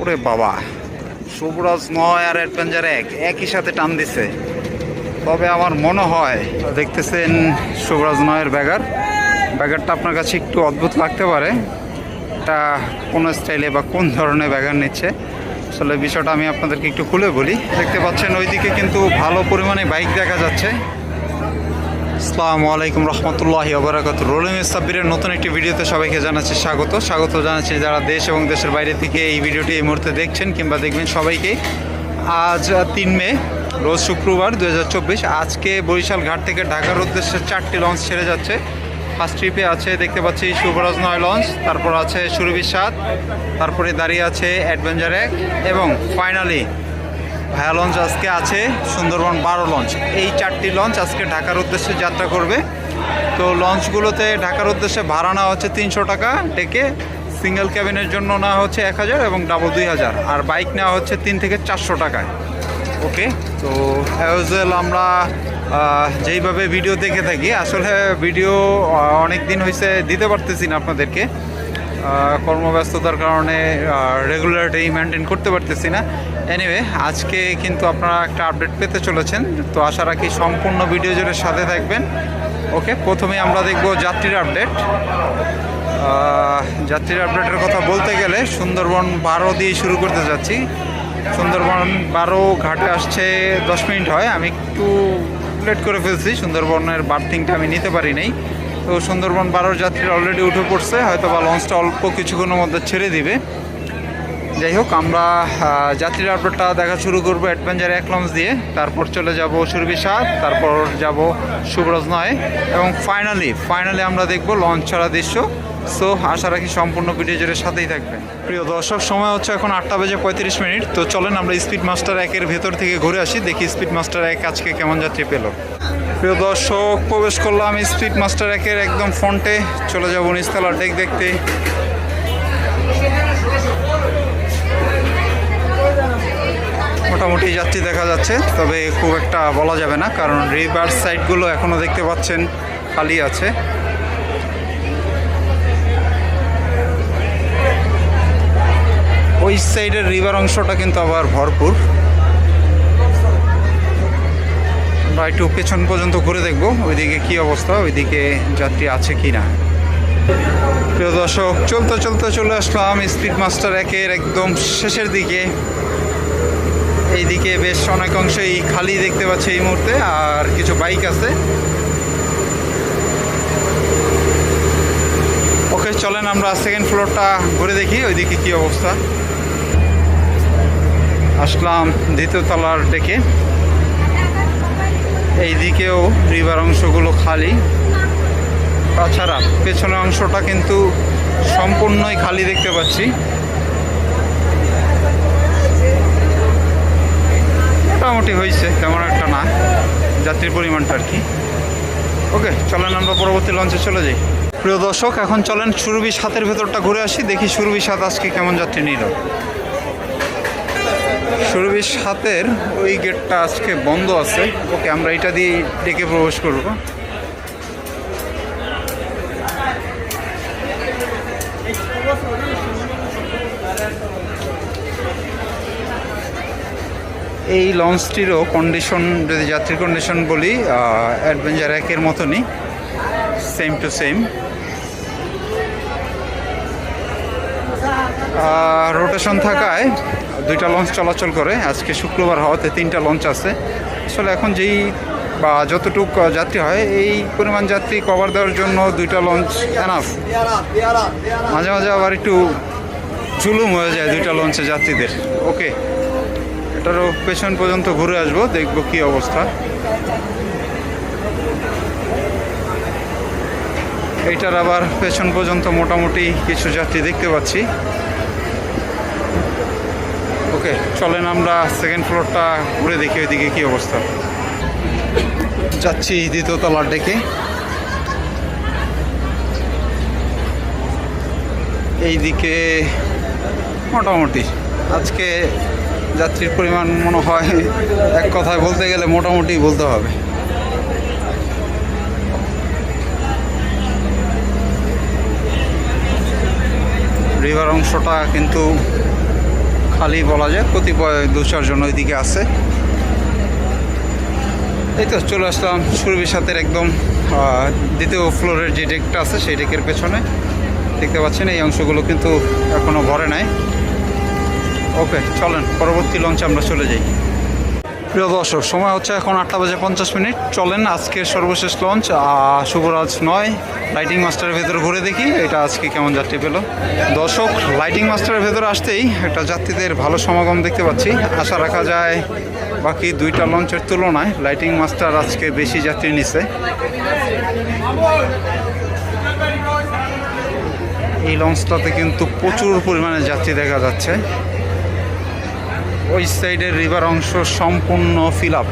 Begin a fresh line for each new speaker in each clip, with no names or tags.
ওরে বাবা, শুভরাজ নয় আর অ্যাডভেঞ্চার এক, একই সাথে টান দিছে। তবে আমার মনে হয়, দেখতেছেন শুভরাজ নয়ের ব্যাগার। ব্যাগারটা আপনার কাছে একটু অদ্ভুত লাগতে পারে। এটা কোন স্টাইলে বা কোন ধরনের ব্যাগার নিচ্ছে? আসলে বিষয়টা আমি আপনাদেরকে একটু খুলে বলি। দেখতে পাচ্ছেন ওইদিকে কিন্তু ভালো পরিমাণে বাইক দেখা যাচ্ছে। আসসালামু আলাইকুম রহমতুল্লাহ আবরাকাত রোলিং সাব্বিরের নতুন একটি ভিডিওতে সবাইকে জানাচ্ছি স্বাগত। স্বাগত জানাচ্ছি যারা দেশ এবং দেশের বাইরে থেকে এই ভিডিওটি এই মুহূর্তে দেখছেন কিংবা দেখবেন সবাইকে। আজ তিন মে, রোজ শুক্রবার দু হাজার চব্বিশ। আজকে বরিশাল ঘাট থেকে ঢাকার উদ্দেশ্যে চারটি লঞ্চ ছেড়ে যাচ্ছে। ফার্স্ট ট্রিপে আছে, দেখতে পাচ্ছি শুভরাজ নয় লঞ্চ, তারপর আছে সুরভি সাত, তারপরে দাঁড়িয়ে আছে অ্যাডভেঞ্চার এক এবং ফাইনালি ভায়া লঞ্চ আজকে আছে সুন্দরবন বারো লঞ্চ এই চারটি লঞ্চ আজকে ঢাকার উদ্দেশ্যে যাত্রা করবে। তো লঞ্চগুলোতে ঢাকার উদ্দেশ্যে ভাড়া নেওয়া হচ্ছে তিনশো টাকা, ডেকে সিঙ্গেল ক্যাবিনের জন্য নেওয়া হচ্ছে এক হাজার এবং ডাবল দুই হাজার। আর বাইক নেওয়া হচ্ছে তিন থেকে চারশো টাকায়। ওকে তো অ্যাজ আমরা যেইভাবে ভিডিও দেখে থাকি, আসলে ভিডিও অনেক দিন হয়েছে দিতে পারতেছি না আপনাদেরকে। কর্মব্যস্ততার কারণে রেগুলারিটি মেনটেন করতে পারতেছি না। এনিওয়ে আজকে কিন্তু আপনারা একটা আপডেট পেতে চলেছেন, তো আশা রাখি সম্পূর্ণ ভিডিও জুড়ে সাথে থাকবেন। ওকে প্রথমে আমরা দেখব যাত্রীর আপডেট যাত্রীর আপডেটের কথা বলতে গেলে সুন্দরবন বারো দিয়ে শুরু করতে যাচ্ছি। সুন্দরবন বারো ঘাটে আসছে দশ মিনিট হয়, আমি একটু লেট করে ফেলছি, সুন্দরবনের বার্থিংটা আমি নিতে পারি নাই। তো সুন্দরবন বারোর যাত্রীরা অলরেডি উঠে পড়ছে হয়তো বা লঞ্চটা অল্প কিছুক্ষণের মধ্যে ছেড়ে দিবে। যাই হোক, আমরা যাত্রীর আপডেটটা দেখা শুরু করব অ্যাডভেঞ্চার এক লঞ্চ দিয়ে। তারপর চলে যাব সুরভি সাত তারপর যাব শুভরাজ নয়। এবং ফাইনালি ফাইনালি আমরা দেখব লঞ্চ ছাড়া দৃশ্য। সো আশা রাখি সম্পূর্ণ ভিডিও জুড়ে সাথেই থাকবেন। প্রিয় দর্শক, সময় হচ্ছে এখন আটটা বেজে পঁয়ত্রিশ মিনিট। তো চলেন, আমরা স্পিড মাস্টার একের ভেতর থেকে ঘুরে আসি, দেখি স্পিড মাস্টার এক আজকে কেমন যাত্রী পেল। প্রিয় দর্শক, প্রবেশ করলাম স্পিড মাস্টার একের একদম ফ্রন্টে চলে যাব নিচতলার ডেক দেখতে। মোটামুটি যাত্রী দেখা যাচ্ছে, তবে খুব একটা বলা যাবে না, কারণ রিভার সাইডগুলো এখনও দেখতে পাচ্ছেন খালি আছে। ওই সাইডের রিভার অংশটা কিন্তু আবার ভরপুর। আমরা একটু পেছন পর্যন্ত ঘুরে দেখব, ওইদিকে কি অবস্থা, ওইদিকে যাত্রী আছে কি না। প্রিয় দর্শক, চলতে চলতে চলে আসলাম স্পিড মাস্টার একের একদম শেষের দিকে। এইদিকে বেশ অনেক অংশেই খালি দেখতে পাচ্ছি এই মুহূর্তে, আর কিছু বাইক আছে। ওকে, চলেন আমরা সেকেন্ড ফ্লোরটা ঘুরে দেখি, ওইদিকে কি অবস্থা। আসলাম দ্বিতীয় তলার ডেকে। এইদিকেও রিভার অংশগুলো খালি। তাছাড়া পেছনের অংশটা কিন্তু সম্পূর্ণই খালি দেখতে পাচ্ছি। মোটামুটি হয়েছে, তেমন একটা না, যাত্রীর পরিমাণটা আর কি। ওকে, চলেন আমরা পরবর্তী লঞ্চে চলে যাই। প্রিয় দর্শক, এখন চলেন সুরভি সাতের ভেতরটা ঘুরে আসি, দেখি সুরভি সাত আজকে কেমন যাত্রী নিল। সুরভি সাতের ওই গেটটা আজকে বন্ধ আছে, ওকে আমরা এটা দিয়ে ডেকে প্রবেশ করব। এই লঞ্চটিরও কন্ডিশন যদি যাত্রীর কন্ডিশন বলি অ্যাডভেঞ্চার একের মতনই সেম টু সেম রোটেশন থাকায় দুইটা লঞ্চ চলাচল করে। আজকে শুক্রবার হওয়াতে তিনটা লঞ্চ আছে। আসলে এখন যেই, বা যতটুক যাত্রী হয়, এই পরিমাণ যাত্রী কভার দেওয়ার জন্য দুইটা লঞ্চ এনাফ মাঝে মাঝে আবার একটু জুলুম হয়ে যায় দুইটা লঞ্চে যাত্রীদের। ওকে এটারও পেছন পর্যন্ত ঘুরে আসব, দেখব কি অবস্থা। এইটার আবার পেছন পর্যন্ত মোটামুটি কিছু যাত্রী দেখতে পাচ্ছি। ওকে, চলেন আমরা সেকেন্ড ফ্লোরটা ঘুরে দেখি ওইদিকে কি অবস্থা। যাচ্ছি দ্বিতীয় তলার ডেকে। এইদিকে মোটামুটি। আজকে যাত্রীর পরিমাণ মনে হয় এক কথায় বলতে গেলে মোটামুটি বলতে হবে। রিভার অংশটা কিন্তু খালি বলা যায়, কতিপয় দু চারজন ওইদিকে আছে। এই তো চলে আসলাম সুরভির সাথে একদম দ্বিতীয় ফ্লোরের যে ডেকটা আছে সেই ডেকের পেছনে। দেখতে পাচ্ছেন এই অংশগুলো কিন্তু এখনও ভরে নাই। ওকে, চলেন, পরবর্তী লঞ্চে আমরা চলে যাই। প্রিয় দর্শক, সময় হচ্ছে এখন আটটা বাজে পঞ্চাশ মিনিট। চলেন, আজকের সর্বশেষ লঞ্চ শুভরাজ নয়। লাইটিং মাস্টারের ভেতরে ঘুরে দেখি, এটা আজকে কেমন যাত্রী পেল। দর্শক লাইটিং মাস্টারের ভেতরে আসতেই একটা যাত্রীদের ভালো সমাগম দেখতে পাচ্ছি। আশা রাখা যায়, বাকি দুইটা লঞ্চের তুলনায় লাইটিং মাস্টার আজকে বেশি যাত্রী নিছে। এই লঞ্চটাতে কিন্তু প্রচুর পরিমাণে যাত্রী দেখা যাচ্ছে। ওই সাইডের রিভার অংশ সম্পূর্ণ ফিল আপ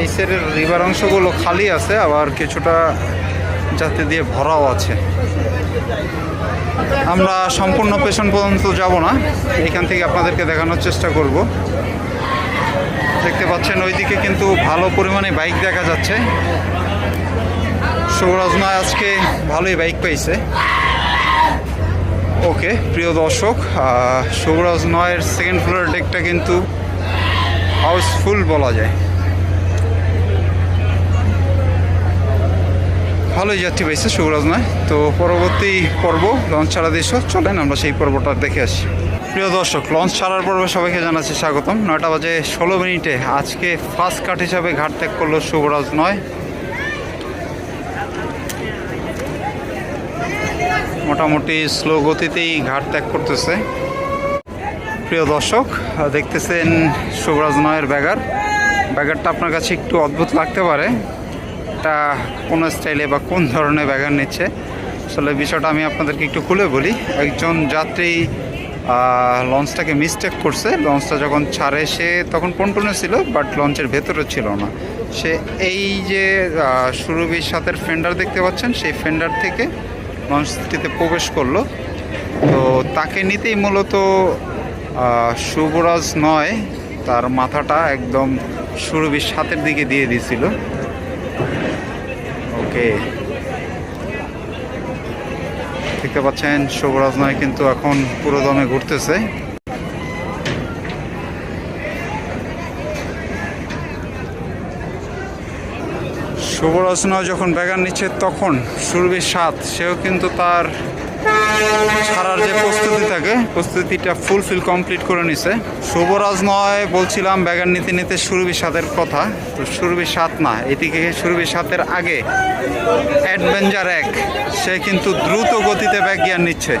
এই সাইডের রিভার অংশগুলো খালি আছে, আবার কিছুটা যাত্রী দিয়ে ভরাও আছে। আমরা সম্পূর্ণ পেছন পর্যন্ত যাব না, এখান থেকে আপনাদেরকে দেখানোর চেষ্টা করব। দেখতে পাচ্ছেন ওইদিকে কিন্তু ভালো পরিমাণে বাইক দেখা যাচ্ছে। সৌরাজ নয় আজকে ভালোই বাইক পাইছে। ওকে, প্রিয় দর্শক শুভরাজ নয়ের সেকেন্ড ফ্লোরের ডেকটা কিন্তু হাউসফুল বলা যায়। ভালোই যাত্রী পাইছে শুভরাজ নয়। তো পরবর্তী পর্ব লঞ্চ ছাড়া দৃশ্য চলেন আমরা সেই পর্বটা দেখে আসি। প্রিয় দর্শক লঞ্চ ছাড়ার পর্বে সবাইকে জানাচ্ছি স্বাগতম। নয়টা বাজে ষোলো মিনিটে আজকে ফার্স্ট কাট হিসাবে ঘাট ত্যাগ করল শুভরাজ নয়। মোটামুটি স্লো গতিতেই ঘাট ত্যাগ করতেছে। প্রিয় দর্শক, দেখতেছেন শুভরাজ নয়ের ব্যাগার ব্যাগারটা আপনার কাছে একটু অদ্ভুত লাগতে পারে। এটা কোন স্টাইলে বা কোন ধরনের ব্যাগার নিচ্ছে? আসলে বিষয়টা আমি আপনাদেরকে একটু খুলে বলি। একজন যাত্রী লঞ্চটাকে মিস্টেক করছে। লঞ্চটা যখন ছাড়ে, সে তখন পন্টনে ছিল বাট লঞ্চের ভেতরে ছিল না। সে এই যে সুরভির সাথের ফেন্ডার দেখতে পাচ্ছেন, সেই ফেন্ডার থেকে লঞ্চটিতে প্রবেশ করল। তো তাকে নিতেই মূলত শুভরাজ নয়, তার মাথাটা একদম সুরভির সাতের দিকে দিয়ে দিয়েছিল ওকে। দেখতে পাচ্ছেন, শুভরাজ নয় কিন্তু এখন পুরোদমে ঘুরতেছে। শুভরাজ নয় যখন ব্যাগার নিচ্ছে, তখন সুরভির সাথ সেও কিন্তু তার ছাড়ার যে প্রস্তুতি থাকে, প্রস্তুতিটা ফুলফিল কমপ্লিট করে নিছে। শুভরাজ নয় বলছিলাম ব্যাগার নিতে নিতে সুরভির সাথের কথা, তো সুরভির সাথ না, এদিকে সুরভির সাথের আগে অ্যাডভেঞ্চার এক, সে কিন্তু দ্রুত গতিতে ব্যাগ গিয়ার নিচ্ছে।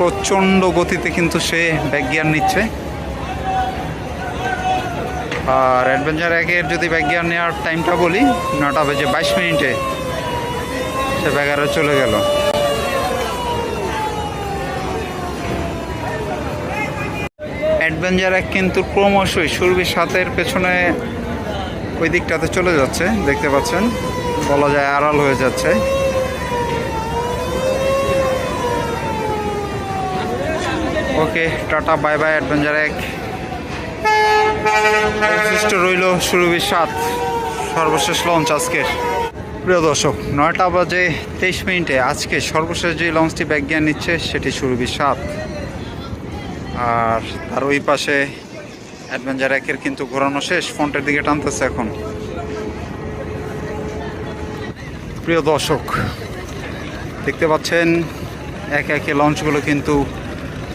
প্রচণ্ড গতিতে কিন্তু সে ব্যাক গিয়ার নিচ্ছে। আর অ্যাডভেঞ্চার একের যদি ব্যাক গিয়ার নেওয়ার টাইমটা বলি, নটা বেজে বাইশ মিনিটে সে ব্যাগারে চলে গেল। অ্যাডভেঞ্চার এক কিন্তু ক্রমশই সুরভির সাথের পেছনে ওই দিকটাতে চলে যাচ্ছে, দেখতে পাচ্ছেন। বলা যায় আড়াল হয়ে যাচ্ছে। Okay, tata, bye bye, adventure এক। অবশিষ্ট রইল সুরভির সাত সর্বশেষ লঞ্চ আজকের। প্রিয় দর্শক, নয়টা বাজে তেইশ মিনিটে আজকে সর্বশেষ যে লঞ্চটি ব্যাজ্ঞান নিচ্ছে, সেটি সুরভির সাত আর তার ওই পাশে অ্যাডভেঞ্চার একের কিন্তু ঘোরানো শেষ, ফ্রন্টের দিকে টানতেছে এখন। প্রিয় দর্শক, দেখতে পাচ্ছেন, এক একে লঞ্চগুলো কিন্তু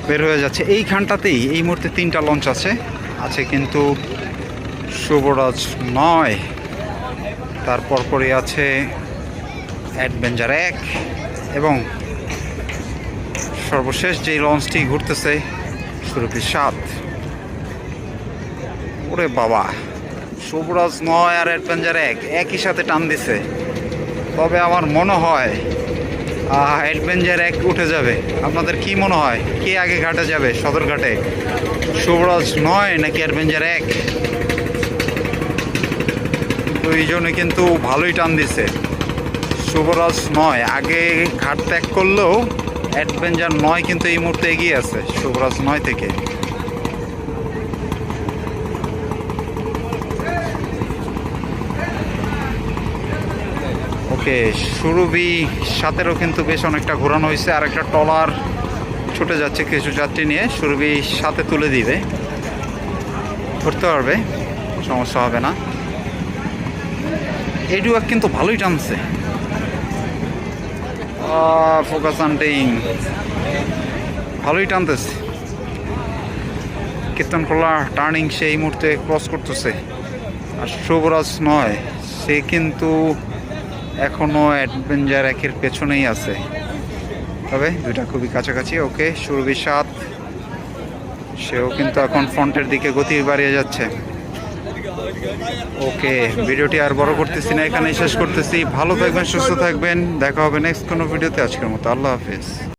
বের হয়ে যাচ্ছে। এইখানটাতেই এই মুহূর্তে তিনটা লঞ্চ আছে। আছে কিন্তু শুভরাজ নয়। তারপর পরে আছে অ্যাডভেঞ্চার এক এবং সর্বশেষ যে লঞ্চটি ঘুরতেছে, সুরভি সাত। ওরে বাবা, শুভরাজ নয় আর অ্যাডভেঞ্চার এক। একই সাথে টান দিছে। তবে আমার মনে হয় অ্যাডভেঞ্চার এক উঠে যাবে। আপনাদের কি মনে হয়? কে আগে ঘাটে যাবে? সদরঘাটে শুভরাজ নয় নাকি অ্যাডভেঞ্চার এক? দুইজনে কিন্তু ভালোই টান দিছে। শুভরাজ নয়, আগে ঘাট ত্যাগ করলেও অ্যাডভেঞ্চার নয় কিন্তু এই মুহূর্তে এগিয়ে আছে, শুভরাজ নয় থেকে। ওকে সুরভি সাতেরও কিন্তু বেশ অনেকটা ঘোরানো হয়েছে আর একটা টলার ছুটে যাচ্ছে কিছু যাত্রী নিয়ে সুরভি সাথে তুলে দিবে। ধরতে পারবে, সমস্যা হবে না। এডুয়াক কিন্তু ভালোই টানছে। ফোকাস আন্টিং ভালোই টানতেছে। কীর্তনখোলা টার্নিং সেই মুহূর্তে ক্রস করতেছে। আর শুভরাজ নয়, সে কিন্তু এখনও অ্যাডভেঞ্চার একের পেছনেই আছে। তবে দুইটা খুবই কাছাকাছি, ওকে সুরভি সাত সেও কিন্তু এখন ফ্রন্টের দিকে গতি বাড়িয়ে যাচ্ছে। ওকে, ভিডিওটি আর বড় করতেছি না, এখানেই শেষ করতেছি। ভালো থাকবেন, সুস্থ থাকবেন, দেখা হবে নেক্সট কোনো ভিডিওতে। আজকের মতো আল্লাহ হাফিজ।